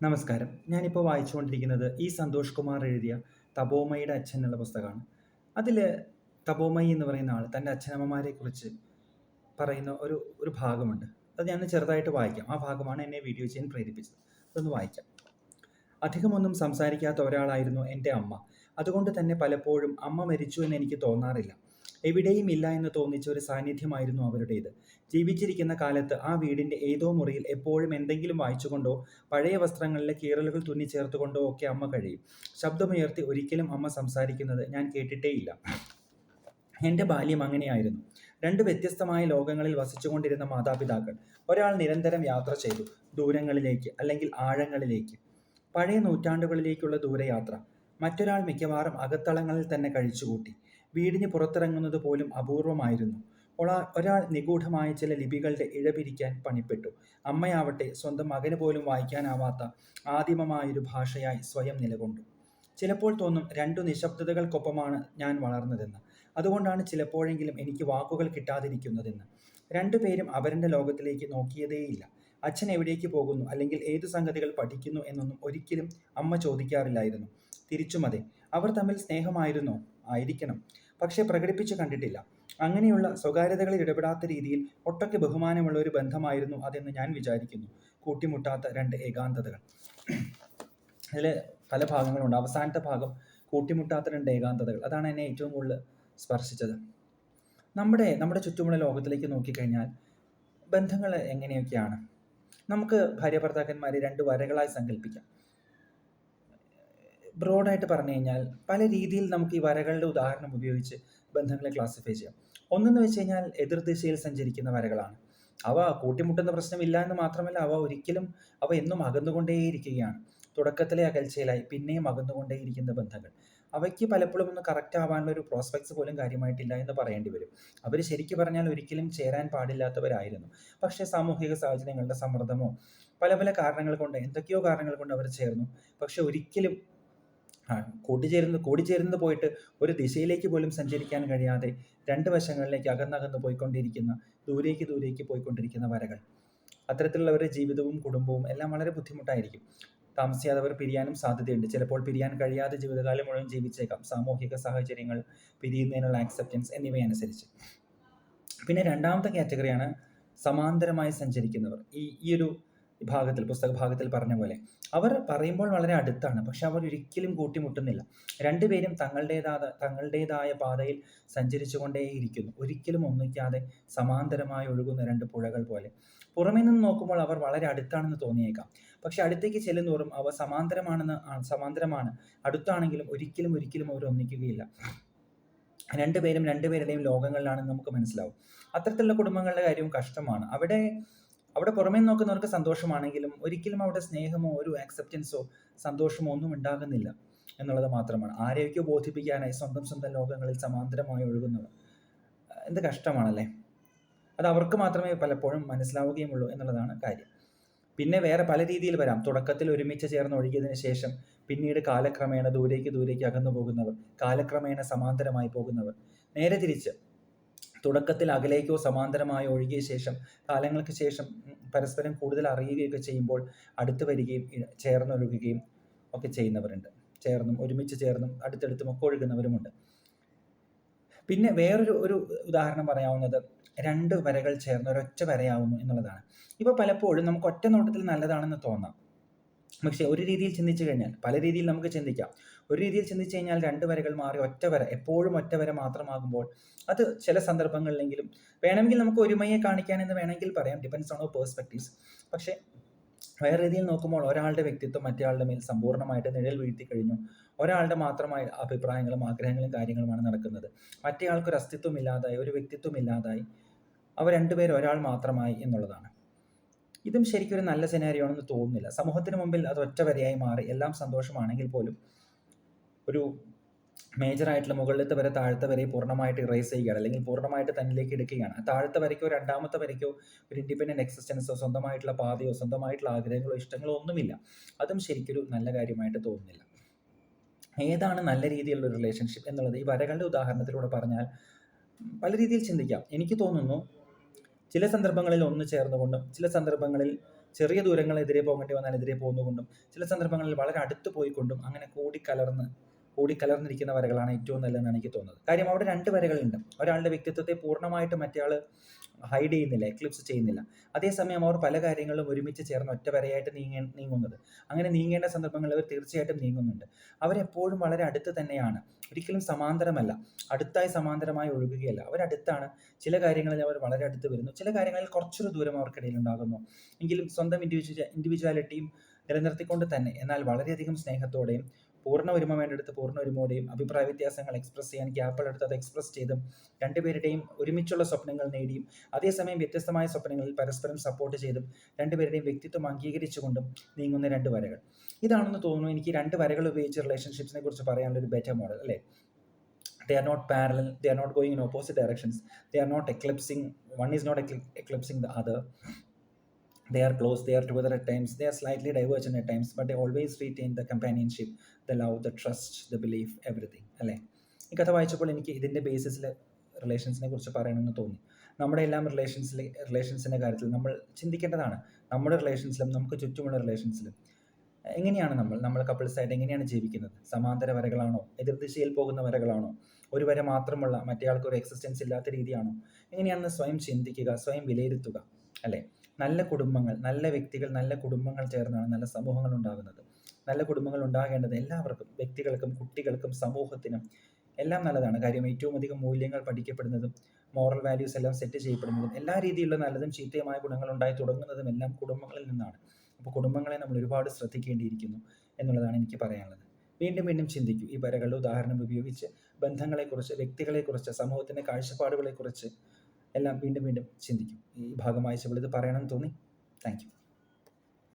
നമസ്കാരം. ഞാനിപ്പോൾ വായിച്ചുകൊണ്ടിരിക്കുന്നത് ഇ സന്തോഷ് കുമാർ എഴുതിയ തപോമയുടെ അച്ഛൻ എന്നുള്ള പുസ്തകമാണ്. അതിൽ തപോമയി എന്ന് പറയുന്ന ആൾ തന്റെ അച്ഛനമ്മമാരെ കുറിച്ച് പറയുന്ന ഒരു ഒരു ഭാഗമുണ്ട്. അത് ഞാൻ ചെറുതായിട്ട് വായിക്കാം. ആ ഭാഗമാണ് എന്നെ വീഡിയോ ചെയ്യാൻ പ്രേരിപ്പിച്ചത്. അതൊന്ന് വായിക്കാം. അധികമൊന്നും സംസാരിക്കാത്ത ഒരാളായിരുന്നു എന്റെ അമ്മ. അതുകൊണ്ട് തന്നെ പലപ്പോഴും അമ്മ മരിച്ചു എന്ന് എനിക്ക് തോന്നാറില്ല. എവിടെയും ഇല്ല എന്ന് തോന്നിച്ച ഒരു സാന്നിധ്യമായിരുന്നു അവരുടേത്. ജീവിച്ചിരിക്കുന്ന കാലത്ത് ആ വീടിന്റെ ഏതോ മുറിയിൽ എപ്പോഴും എന്തെങ്കിലും വായിച്ചുകൊണ്ടോ പഴയ വസ്ത്രങ്ങളിലെ കീറലുകൾ തുന്നി ചേർത്തുകൊണ്ടോ ഒക്കെ അമ്മ കഴിയും. ശബ്ദമുയർത്തി ഒരിക്കലും അമ്മ സംസാരിക്കുന്നത് ഞാൻ കേട്ടിട്ടേയില്ല. എന്റെ ബാല്യം അങ്ങനെയായിരുന്നു. രണ്ട് വ്യത്യസ്തമായ ലോകങ്ങളിൽ വസിച്ചുകൊണ്ടിരുന്ന മാതാപിതാക്കൾ ഒരാൾ നിരന്തരം യാത്ര ചെയ്തു ദൂരങ്ങളിലേക്ക് അല്ലെങ്കിൽ ആഴങ്ങളിലേക്ക്. പഴയ നൂറ്റാണ്ടുകളിലേക്കുള്ള ദൂരയാത്ര. മറ്റൊരാൾ മിക്കവാറും അകത്തളങ്ങളിൽ തന്നെ കഴിച്ചുകൂട്ടി. വീടിന് പുറത്തിറങ്ങുന്നത് പോലും അപൂർവമായിരുന്നു. ഒളാ ഒരാൾ നിഗൂഢമായ ചില ലിപികളുടെ ഇഴപിരിക്കാൻ പണിപ്പെട്ടു. അമ്മയാവട്ടെ സ്വന്തം മകന് പോലും വായിക്കാനാവാത്ത ആദിമമായൊരു ഭാഷയായി സ്വയം നിലകൊണ്ടു. ചിലപ്പോൾ തോന്നും രണ്ടു നിശബ്ദതകൾക്കൊപ്പമാണ് ഞാൻ വളർന്നതെന്ന്. അതുകൊണ്ടാണ് ചിലപ്പോഴെങ്കിലും എനിക്ക് വാക്കുകൾ കിട്ടാതിരിക്കുന്നതെന്ന്. രണ്ടുപേരും അവരുടെ ലോകത്തിലേക്ക് നോക്കിയതേയില്ല. അച്ഛൻ എവിടേക്ക് പോകുന്നു? അല്ലെങ്കിൽ ഏതു സംഗതികൾ പഠിക്കുന്നു എന്നൊന്നും ഒരിക്കലും അമ്മ ചോദിക്കാറില്ലായിരുന്നു. തിരിച്ചുമതെ അവർ തമ്മിൽ സ്നേഹമായിരുന്നു ആയിരിക്കണം. പക്ഷേ പ്രകടിപ്പിച്ചു കണ്ടിട്ടില്ല. അങ്ങനെയുള്ള സ്വകാര്യതകളിൽ ഇടപെടാത്ത രീതിയിൽ ഒട്ടൊക്കെ ബഹുമാനമുള്ള ഒരു ബന്ധമായിരുന്നു അതെന്ന് ഞാൻ വിചാരിക്കുന്നു. കൂട്ടിമുട്ടാത്ത രണ്ട് ഏകാന്തതകൾ. അതിൽ പല ഭാഗങ്ങളുണ്ട്. അവസാനത്തെ ഭാഗം കൂട്ടിമുട്ടാത്ത രണ്ട് ഏകാന്തതകൾ. അതാണ് എന്നെ ഏറ്റവും കൂടുതൽ സ്പർശിച്ചത്. നമ്മുടെ നമ്മുടെ ചുറ്റുമുള്ള ലോകത്തിലേക്ക് നോക്കിക്കഴിഞ്ഞാൽ ബന്ധങ്ങൾ എങ്ങനെയൊക്കെയാണ്? നമുക്ക് ഭാര്യ ഭർത്താക്കന്മാരെ രണ്ട് വരകളായി സങ്കല്പിക്കാം ബ്രോഡായിട്ട് പറഞ്ഞു കഴിഞ്ഞാൽ പല രീതിയിൽ നമുക്ക് ഈ വരകളുടെ ഉദാഹരണം ഉപയോഗിച്ച് ബന്ധങ്ങളെ ക്ലാസിഫൈ ചെയ്യാം. ഒന്നെന്ന് വെച്ച് കഴിഞ്ഞാൽ എതിർദിശയിൽ സഞ്ചരിക്കുന്ന വരകളാണ്. അവ കൂട്ടിമുട്ടുന്ന പ്രശ്നമില്ല എന്ന് മാത്രമല്ല അവ ഒരിക്കലും അവ എന്നും അകന്നുകൊണ്ടേയിരിക്കുകയാണ്. തുടക്കത്തിലെ അകൽച്ചയിലായി പിന്നെയും അകന്നുകൊണ്ടേയിരിക്കുന്ന ബന്ധങ്ങൾ. അവയ്ക്ക് പലപ്പോഴും ഒന്ന് കറക്റ്റ് ആവാനുള്ള ഒരു പ്രോസ്പെക്ട്സ് പോലും കാര്യമായിട്ടില്ല എന്ന് പറയേണ്ടി വരും. അവർ ശരിക്കും പറഞ്ഞാൽ ഒരിക്കലും ചേരാൻ പാടില്ലാത്തവരായിരുന്നു. പക്ഷേ സാമൂഹിക സാഹചര്യങ്ങളുടെ സമ്മർദ്ദമോ പല പല കാരണങ്ങൾ കൊണ്ട് എന്തൊക്കെയോ കാരണങ്ങൾ കൊണ്ട് അവർ ചേർന്നു. പക്ഷെ ഒരിക്കലും കൂട്ടിച്ചേരുന്ന കൂടിച്ചേരുന്നത് പോയിട്ട് ഒരു ദിശയിലേക്ക് പോലും സഞ്ചരിക്കാൻ കഴിയാതെ രണ്ട് വശങ്ങളിലേക്ക് അകന്നകന്ന് പോയിക്കൊണ്ടിരിക്കുന്ന ദൂരേക്ക് ദൂരേക്ക് പോയിക്കൊണ്ടിരിക്കുന്ന വരകൾ. അത്തരത്തിലുള്ളവരുടെ ജീവിതവും കുടുംബവും എല്ലാം വളരെ ബുദ്ധിമുട്ടായിരിക്കും. താമസിയാതെ അവർ പിരിയാനും സാധ്യതയുണ്ട്. ചിലപ്പോൾ പിരിയാൻ കഴിയാതെ ജീവിതകാലം മുഴുവൻ ജീവിച്ചേക്കാം. സാമൂഹിക സാഹചര്യങ്ങൾ പിരിയുന്നതിനുള്ള ആക്സെപ്റ്റൻസ് എന്നിവയനുസരിച്ച്. പിന്നെ രണ്ടാമത്തെ കാറ്റഗറിയാണ് സമാന്തരമായി സഞ്ചരിക്കുന്നവർ. ഈ ഈ ഒരു ഭാഗത്തിൽ പുസ്തക ഭാഗത്തിൽ പറഞ്ഞ പോലെ അവർ പറയുമ്പോൾ വളരെ അടുത്താണ്. പക്ഷെ അവർ ഒരിക്കലും കൂട്ടിമുട്ടുന്നില്ല. രണ്ടുപേരും തങ്ങളുടേതാ തങ്ങളുടേതായ പാതയിൽ സഞ്ചരിച്ചുകൊണ്ടേയിരിക്കുന്നു. ഒരിക്കലും ഒന്നിക്കാതെ സമാന്തരമായി ഒഴുകുന്ന രണ്ട് പുഴകൾ പോലെ. പുറമേ നിന്ന് നോക്കുമ്പോൾ അവർ വളരെ അടുത്താണെന്ന് തോന്നിയേക്കാം. പക്ഷെ അടുത്തേക്ക് ചെല്ലുന്നോറും അവ സമാന്തരമാണെന്ന് സമാന്തരമാണ്. അടുത്താണെങ്കിലും ഒരിക്കലും ഒരിക്കലും അവർ ഒന്നിക്കുകയില്ല. രണ്ടുപേരും രണ്ടുപേരുടെയും ലോകങ്ങളിലാണെന്ന് നമുക്ക് മനസ്സിലാവും. അത്തരത്തിലുള്ള കുടുംബങ്ങളുടെ കാര്യവും കഷ്ടമാണ്. അവിടെ അവിടെ പുറമേ നോക്കുന്നവർക്ക് സന്തോഷമാണെങ്കിലും ഒരിക്കലും അവിടെ സ്നേഹമോ ഒരു ആക്സെപ്റ്റൻസോ സന്തോഷമോ ഒന്നും ഉണ്ടാകുന്നില്ല എന്നുള്ളത് മാത്രമാണ്. ആരെയൊക്കെ ബോധിപ്പിക്കാനായി സ്വന്തം സ്വന്തം ലോകങ്ങളിൽ സമാന്തരമായി ഒഴുകുന്നവർ എന്ത് കഷ്ടമാണല്ലേ? അത് അവർക്ക് മാത്രമേ പലപ്പോഴും മനസ്സിലാവുകയുമുള്ളൂ എന്നുള്ളതാണ് കാര്യം. പിന്നെ വേറെ പല രീതിയിൽ വരാം. തുടക്കത്തിൽ ഒരുമിച്ച് ചേർന്ന് ഒഴുകിയതിന് ശേഷം പിന്നീട് കാലക്രമേണ ദൂരേക്ക് ദൂരേക്ക് അകന്നു പോകുന്നവർ കാലക്രമേണ സമാന്തരമായി പോകുന്നവർ നേരെ തിരിച്ച് തുടക്കത്തിൽ അകലേക്കോ സമാന്തരമായോ ഒഴുകിയ ശേഷം കാലങ്ങൾക്ക് ശേഷം പരസ്പരം കൂടുതൽ അറിയുകയൊക്കെ ചെയ്യുമ്പോൾ അടുത്ത് വരികയും ചേർന്നൊഴുകുകയും ഒക്കെ ചെയ്യുന്നവരുണ്ട്. ചേർന്നും ഒരുമിച്ച് ചേർന്നും അടുത്തടുത്തും ഒക്കെ ഒഴുകുന്നവരുമുണ്ട്. പിന്നെ വേറൊരു ഒരു ഉദാഹരണം പറയാവുന്നത് രണ്ട് വരകൾ ചേർന്ന് ഒരൊറ്റ വരയാവുന്നു എന്നുള്ളതാണ്. ഇവ പലപ്പോഴും നമുക്ക് ഒറ്റ നോട്ടത്തിൽ നല്ലതാണെന്ന് തോന്നാം. പക്ഷേ ഒരു രീതിയിൽ ചിന്തിച്ചു കഴിഞ്ഞാൽ പല രീതിയിൽ നമുക്ക് ചിന്തിക്കാം. ഒരു രീതിയിൽ ചിന്തിച്ചു കഴിഞ്ഞാൽ രണ്ട് വരകൾ മാറി ഒറ്റ വര എപ്പോഴും ഒറ്റ വര മാത്രമാകുമ്പോൾ അത് ചില സന്ദർഭങ്ങളിലെങ്കിലും വേണമെങ്കിൽ നമുക്ക് ഒരുമയെ കാണിക്കാൻ എന്ന് വേണമെങ്കിൽ പറയാം. ഡിപ്പെൻസ് ഓൺ പേഴ്സ്പെക്റ്റീവ്സ് പക്ഷേ വേറെ രീതിയിൽ നോക്കുമ്പോൾ ഒരാളുടെ വ്യക്തിത്വം മറ്റേയാളുടെ മേൽ സമ്പൂർണമായിട്ട് നിഴൽ വീഴ്ത്തി കഴിഞ്ഞു. ഒരാളുടെ മാത്രമായ അഭിപ്രായങ്ങളും ആഗ്രഹങ്ങളും കാര്യങ്ങളുമാണ് നടക്കുന്നത്. മറ്റേയാൾക്കൊരു അസ്തിത്വം ഇല്ലാതായി ഒരു വ്യക്തിത്വം ഇല്ലാതായി അവർ രണ്ടുപേരും ഒരാൾ മാത്രമായി എന്നുള്ളതാണ്. ഇതും ശരിക്കും ഒരു നല്ല സെനാരിയോ ആണെന്ന് തോന്നുന്നില്ല. സമൂഹത്തിന് മുമ്പിൽ അത് ഒറ്റ വരയായി മാറി എല്ലാം സന്തോഷമാണെങ്കിൽ പോലും ഒരു മേജറായിട്ടുള്ള മുകളിലത്തെ വരെ താഴത്തെ വരെ പൂർണമായിട്ട് ഇറേസ് ചെയ്യുകയാണ്. അല്ലെങ്കിൽ പൂർണമായിട്ട് തന്നിലേക്ക് എടുക്കുകയാണ്. താഴത്തെ വരയ്ക്കോ രണ്ടാമത്തെ വരയ്ക്കോ ഒരു ഇൻഡിപെൻഡന്റ് എക്സിസ്റ്റൻസോ സ്വന്തമായിട്ടുള്ള പാതയോ സ്വന്തമായിട്ടുള്ള ആഗ്രഹങ്ങളോ ഇഷ്ടങ്ങളോ ഒന്നുമില്ല. അതും ശരിക്കൊരു നല്ല കാര്യമായിട്ട് തോന്നുന്നില്ല. ഏതാണ് നല്ല രീതിയിലുള്ള റിലേഷൻഷിപ്പ് എന്നുള്ളത്? ഈ വരകളുടെ ഉദാഹരണത്തിലൂടെ പറഞ്ഞാൽ പല രീതിയിൽ ചിന്തിക്കാം. എനിക്ക് തോന്നുന്നു ചില സന്ദർഭങ്ങളിൽ ഒന്ന് ചേർന്നുകൊണ്ടും ചില സന്ദർഭങ്ങളിൽ ചെറിയ ദൂരങ്ങളെതിരെ പോകേണ്ടി വന്നാൽ എതിരെ പോകുന്നുകൊണ്ടും ചില സന്ദർഭങ്ങളിൽ വളരെ അടുത്ത് പോയിക്കൊണ്ടും അങ്ങനെ കൂടിക്കലർന്ന് കൂടിക്കലർന്നിരിക്കുന്ന വരകളാണ് ഏറ്റവും നല്ലതെന്നാണ് എനിക്ക് തോന്നുന്നത്. കാര്യം അവിടെ രണ്ട് വരകളുണ്ട്. ഒരാളുടെ വ്യക്തിത്വത്തെ പൂർണമായിട്ട് മറ്റേയാൾ ഹൈഡ് ചെയ്യുന്നില്ല എക്ലിപ്സ് ചെയ്യുന്നില്ല. അതേസമയം അവർ പല കാര്യങ്ങളും ഒരുമിച്ച് ചേർന്ന് ഒറ്റ വരയായിട്ട് നീങ്ങ നീങ്ങുന്നത്. അങ്ങനെ നീങ്ങേണ്ട സന്ദർഭങ്ങളിൽ അവർ തീർച്ചയായിട്ടും നീങ്ങുന്നുണ്ട്. അവരെപ്പോഴും വളരെ അടുത്ത് തന്നെയാണ്. ഒരിക്കലും സമാന്തരമല്ല. അടുത്തായി സമാന്തരമായി ഒഴുകുകയല്ല. അവരടുത്താണ്. ചില കാര്യങ്ങളിൽ അവർ വളരെ അടുത്ത് വരുന്നു. ചില കാര്യങ്ങളിൽ കുറച്ചൊരു ദൂരം അവർക്കിടയിൽ ഉണ്ടാകുന്നു. എങ്കിലും സ്വന്തം ഇൻഡിവിജ്വ ഇൻഡിവിജ്വാലിറ്റിയും നിലനിർത്തിക്കൊണ്ട് തന്നെ എന്നാൽ വളരെയധികം സ്നേഹത്തോടെയും പൂർണ ഒരുമ വേണ്ടെടുത്ത് പൂർണ ഒരുമയോടെയും അഭിപ്രായ വ്യത്യാസങ്ങൾ എക്സ്പ്രസ് ചെയ്യാൻ ഗ്യാപ്പുകൾ എടുത്ത് അത് എക്സ്പ്രസ് ചെയ്തും രണ്ടുപേരുടെയും ഒരുമിച്ചുള്ള സ്വപ്നങ്ങൾ നേടിയും അതേസമയം വ്യത്യസ്തമായ സ്വപ്നങ്ങളിൽ പരസ്പരം സപ്പോർട്ട് ചെയ്തും രണ്ടുപേരുടെയും വ്യക്തിത്വം അംഗീകരിച്ചുകൊണ്ടും നീങ്ങുന്ന രണ്ട് വരകൾ. ഇതാണെന്ന് തോന്നുന്നു എനിക്ക് രണ്ട് വരകൾ ഉപയോഗിച്ച് റിലേഷൻഷിപ്സിനെ കുറിച്ച് പറയാനുള്ള ഒരു ബെറ്റർ മോഡൽ അല്ലേ? They are not parallel they are not going in opposite directions they are not eclipsing one is not eclipsing the other. They are close they are together at times. They are slightly divergent at times but they always retain the companionship the love the trust the belief everything അല്ലേ? ഈ കഥ വായിച്ചപ്പോൾ എനിക്ക് ഇതിന്റെ ബേസിസിൽ റിലേഷൻസിനെ കുറിച്ച് പറയണമെന്ന് തോന്നി. നമ്മുടെ എല്ലാം റിലേഷൻസിൽ റിലേഷൻസിന്റെ കാര്യത്തിൽ നമ്മൾ ചിന്തിക്കേണ്ടതാണ്. നമ്മുടെ റിലേഷൻസിലും നമുക്ക് ചുറ്റുമുള്ള റിലേഷൻസിലും എങ്ങനെയാണ് നമ്മൾ നമ്മൾ കപ്പിൾസായിട്ട് എങ്ങനെയാണ് ജീവിക്കുന്നത്? സമാന്തര വരകളാണോ? എതിർദിശയിൽ പോകുന്ന വരകളാണോ? ഒരു വര മാത്രമുള്ള മറ്റേയാൾക്ക് ഒരു എക്സിസ്റ്റൻസ് ഇല്ലാത്ത രീതിയാണോ? എങ്ങനെയാണെന്ന് സ്വയം ചിന്തിക്കുക സ്വയം വിലയിരുത്തുക അല്ലേ? നല്ല കുടുംബങ്ങൾ നല്ല വ്യക്തികൾ നല്ല കുടുംബങ്ങൾ ചേർന്നാണ് നല്ല സമൂഹങ്ങൾ ഉണ്ടാകുന്നത്. നല്ല കുടുംബങ്ങൾ ഉണ്ടാകേണ്ടത് എല്ലാവർക്കും വ്യക്തികൾക്കും കുട്ടികൾക്കും സമൂഹത്തിനും എല്ലാം നല്ലതാണ്. കാര്യം ഏറ്റവും അധികം മൂല്യങ്ങൾ പഠിക്കപ്പെടുന്നതും മോറൽ വാല്യൂസ് എല്ലാം സെറ്റ് ചെയ്യപ്പെടുന്നതും എല്ലാ രീതിയിലുള്ള നല്ലതും ചീത്തയുമായ ഗുണങ്ങൾ ഉണ്ടായി തുടങ്ങുന്നതും എല്ലാം കുടുംബങ്ങളിൽ നിന്നാണ്. അപ്പോൾ കുടുംബങ്ങളെ നമ്മൾ ഒരുപാട് ശ്രദ്ധിക്കേണ്ടിയിരിക്കുന്നു എന്നുള്ളതാണ് എനിക്ക് പറയാനുള്ളത്. വീണ്ടും വീണ്ടും ചിന്തിക്കൂ. ഈ വരകളുടെ ഉദാഹരണം ഉപയോഗിച്ച് ബന്ധങ്ങളെക്കുറിച്ച് വ്യക്തികളെക്കുറിച്ച് സമൂഹത്തിന്റെ കാഴ്ചപ്പാടുകളെക്കുറിച്ച് എല്ലാം വീണ്ടും വീണ്ടും ചിന്തിക്കും. ഈ ഭാഗം വായിച്ചപ്പോൾ ഇത് പറയണമെന്ന് തോന്നി. താങ്ക്